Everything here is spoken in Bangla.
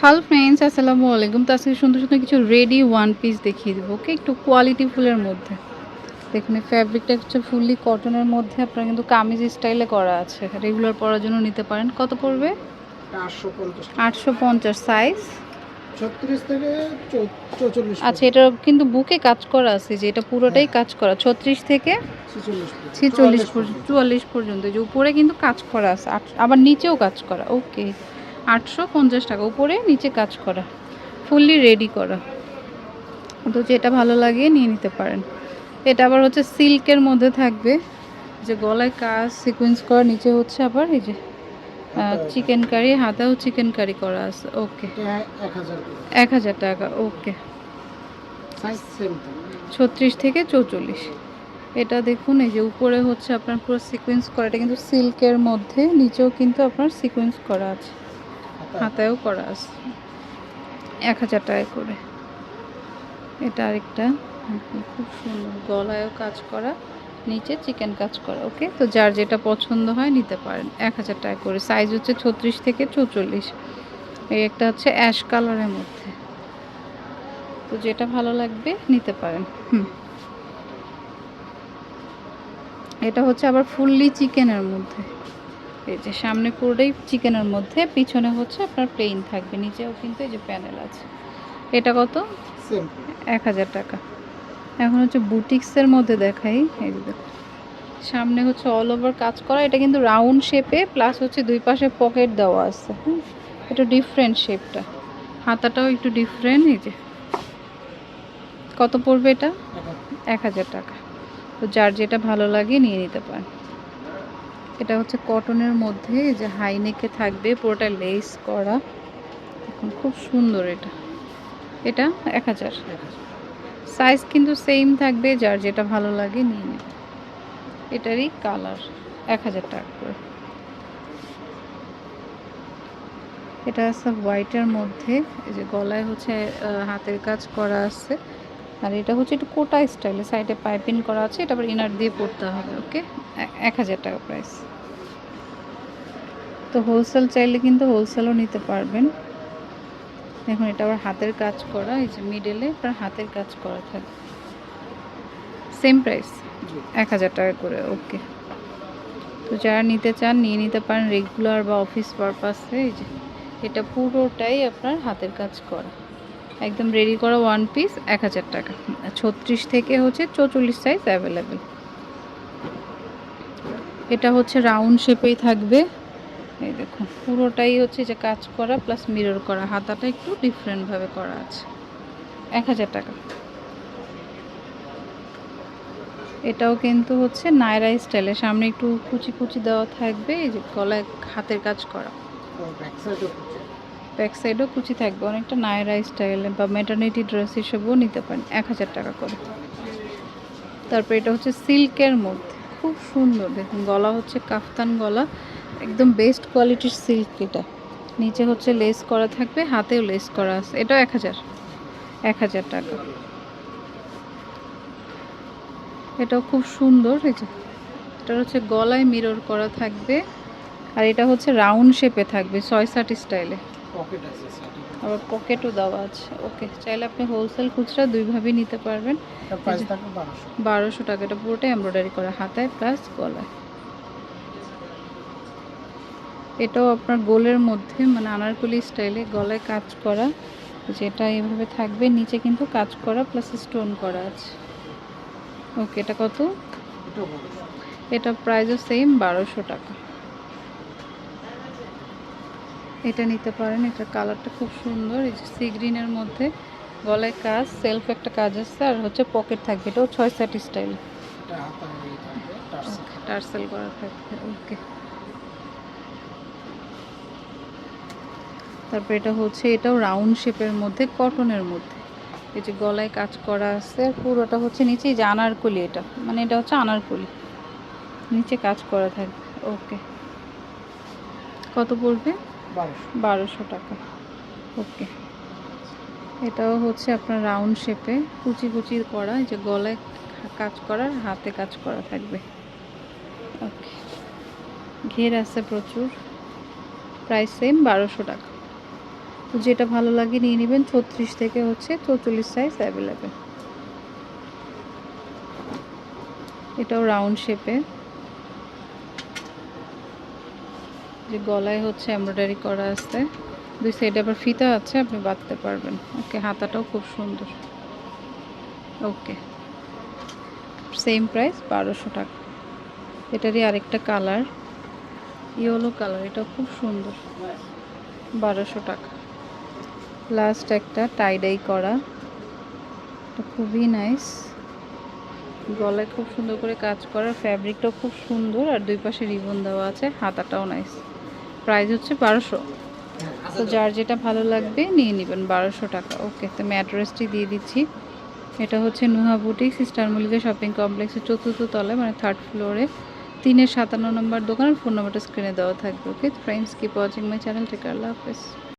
হ্যালো ফ্রেন্ডস আসসালামু আলাইকুম তো আজকে সুন্দর সুন্দর কিছু রেডি ওয়ান পিস দেখিয়ে দেবো ওকে একটু কোয়ালিটি ফুলের মধ্যে। দেখুন ফ্যাব্রিকটা হচ্ছে ফুললি কটনের মধ্যে। আপনার কিন্তু কামিজ স্টাইলে করা আছে। রেগুলার পরার জন্য নিতে পারেন। কত পড়বে? আটশো পঞ্চাশ। সাইজ আচ্ছা এটা কিন্তু বুকে কাজ করা আছে যে এটা পুরোটাই কাজ করা। ছত্রিশ থেকে ছিচল্লিশ পর্যন্ত। চুয়াল্লিশ পর্যন্ত। যে উপরে কিন্তু কাজ করা আছে। আবার নিচেও কাজ করা ওকে আটশো পঞ্চাশ টাকা উপরে নিচে কাজ করা ফুললি রেডি করা। তো যেটা ভালো লাগে নিয়ে নিতে পারেন। এটা আবার হচ্ছে সিল্কের মধ্যে থাকবে। যে গলায় কাজ সিকোয়েন্স করা নিচে হচ্ছে আবার এই যে চিকেন কারি হাতেও চিকেন কারি করা আছে। ওকে এক হাজার টাকা ওকে ছত্রিশ থেকে চৌচল্লিশ। এটা দেখুন এই যে উপরে হচ্ছে আপনার পুরো সিকোয়েন্স করা এটা কিন্তু সিল্কের মধ্যে নিচেও কিন্তু আপনার সিকোয়েন্স করা আছে। হাতায়ও করা আছে। এক হাজার টাকা করে। এটা আরেকটা। খুব সুন্দর। গলায়ও কাজ করা, নিচে চিকেন কাজ করা, ওকে? তো যার যেটা পছন্দ হয় নিতে পারেন। এক হাজার টাকা করে। সাইজ হচ্ছে ছত্রিশ থেকে চৌচল্লিশ। এই একটা হচ্ছে অ্যাশ কালারের মধ্যে। তো যেটা ভালো লাগবে নিতে পারেন। হুম। এটা হচ্ছে আবার ফুললি চিকেনের মধ্যে। এই যে সামনে পুরোটাই চিকেনের মধ্যে পিছনে হচ্ছে আপনার প্লেন থাকবে নিচেও কিন্তু এই যে প্যানেল আছে। এটা কত? এক হাজার টাকা। এখন হচ্ছে বুটিক্সের মধ্যে দেখাই এই যে দেখো সামনে হচ্ছে অল ওভার কাজ করা এটা কিন্তু রাউন্ড শেপে প্লাস হচ্ছে দুই পাশে পকেট দেওয়া আছে হুম? এটা ডিফারেন্ট শেপটা হাতাটাও একটু ডিফারেন্ট এই যে। কত পড়বে এটা? এক হাজার টাকা। তো যার যেটা ভালো লাগে নিয়ে নিতে পারেন। এটা হচ্ছে কটনের মধ্যে যে হাইনেকে থাকবে, পুরোটা লেস করা। এখন খুব সুন্দর এটা। এটা এক হাজার। সাইজ কিন্তু সেম থাকবে, যার যেটা ভালো লাগে নিয়ে নেবে। এটারই কালার এক হাজার টাকা করে। এটা আছে হোয়াইটের মধ্যে, এই যে গলায় হচ্ছে হাতের কাজ করা আছে। আর এটা হচ্ছে একটু কোটা স্টাইলে সাইডে পাইপিং করা আছে, এটা আবার ইনার দিয়ে পড়তে হবে ওকে এক হাজার টাকা প্রাইস তো হোলসেল চাইলে কিন্তু হোলসেলও নিতে পারবেন। দেখুন এটা আবার হাতের কাজ করা এই যে মিডলে আপনার হাতের কাজ করা থাকে। সেম প্রাইস এক হাজার টাকা করে ওকে তো যারা নিতে চান নিয়ে নিতে পারেন রেগুলার বা অফিস পারপাসে এই যে। এটা পুরোটাই আপনার হাতের কাজ করা। একদম রেডি করা ওয়ান পিস এক হাজার টাকা। ছত্রিশ থেকে হচ্ছে চৌচল্লিশ সাইজ অ্যাভেলেবেল এটা হচ্ছে রাউন্ড শেপেই থাকবে। এই দেখুন পুরোটাই হচ্ছে যে কাজ করা প্লাস মিরর করা। হাতাটা একটু ডিফারেন্টভাবে করা আছে। এক হাজার টাকা। এটাও কিন্তু হচ্ছে নায়রা স্টাইলে সামনে একটু কুচি কুচি দেওয়া থাকবে এই যে গলায় হাতের কাজ করা। ব্যাক সাইডও কুচি। থাকবে। অনেকটা নায়রা স্টাইলে বা মেটার্নিটি ড্রেস হিসেবেও নিতে পারেন। এক হাজার টাকা করে। তারপর এটা হচ্ছে সিল্কের মধ্যে। খুব সুন্দর। দেখুন, গলা হচ্ছে কাফতান গলা, একদম বেস্ট কোয়ালিটির সিল্ক এটা। নিচে হচ্ছে লেস করা থাকবে, হাতেও লেস করা আছে। এটাও এক হাজার এক হাজার টাকা। এটাও খুব সুন্দর, এই যে। এটা হচ্ছে গলায় মিরর করা থাকবে, আর এটা হচ্ছে রাউন্ড শেপে থাকবে, ছয় সাট স্টাইলে পকেট আছে সাইডে আবার পকেটও দেওয়া আছে। ওকে চাইলে আপনি হোলসেল খুচরা দুইভাবেই নিতে পারবেন। বারোশো। বারোশো টাকা এটা পুরোটাই এমব্রয়ডারি করা হাতায় প্লাস গলায়। এটাও আপনার গোলের মধ্যে মানে আনারকলি স্টাইলে গলায় কাজ করা যেটা এভাবে থাকবে। নিচে কিন্তু কাজ করা প্লাস স্টোন করা আছে। ওকে এটা কত? এটা প্রাইসও সেম বারোশো টাকা। এটা নিতে পারেন এটা কালারটা খুব সুন্দর। এই যে সি গ্রিনের মধ্যে গলায় কাজ সেলফ একটা কাজ আছে আর হচ্ছে পকেট থাকবে এটাও ছয় সাট স্টাইল। টার্সেল। টার্সেল করা থাকবে ওকে। তারপর এটা হচ্ছে এটাও রাউন্ড শেপের মধ্যে কটনের মধ্যে। এই যে গলায় কাজ করা আছে আর পুরোটা হচ্ছে নিচে যে আনারকলি এটা মানে এটা হচ্ছে আনারকলি। নিচে কাজ করা থাকবে ওকে। কত পড়বে? বারোশো। টাকা। ওকে। এটাও হচ্ছে আপনার রাউন্ড শেপে। কুচি কুচি করা যে গলায় কাজ করার হাতে কাজ করা থাকবে। ওকে। ঘের আছে প্রচুর। প্রাইস সেম বারোশো টাকা। তো যেটা ভালো লাগে নিয়ে নেবেন, ছত্রিশ থেকে হচ্ছে চৌচল্লিশ সাইজ অ্যাভেলেবেল এটাও রাউন্ড শেপে। যে গলায় হচ্ছে এমব্রয়ডারি করা আছে, দুই সাইডে আবার ফিতা আছে, আপনি বাঁধতে পারবেন। ওকে, হাতাটাও খুব সুন্দর। ওকে সেম প্রাইস বারোশো টাকা। এটারই আরেকটা কালার ইয়েলো কালার এটা খুব সুন্দর। বারোশো টাকা। লাস্ট একটা টাইডাই করা। এটা খুবই নাইস গলায় খুব সুন্দর করে কাজ করা। ফ্যাব্রিকটাও খুব সুন্দর, আর দুই পাশে রিবন দেওয়া আছে, হাতাটাও নাইস প্রাইস হচ্ছে বারোশো। তো যার যেটা ভালো লাগবে নিয়ে নেবেন বারোশো টাকা। ওকে তো আমি অ্যাড্রেসটি দিয়ে দিচ্ছি। এটা হচ্ছে Nuha boutique sister Mallika shopping কমপ্লেক্সের চতুর্থ তলায় মানে থার্ড ফ্লোরে তিনের সাতান্ন নম্বর দোকানের ফোন নম্বরটা স্ক্রিনে দেওয়া থাকবে okay friends keep watching my channel take care Allah হাফেজ।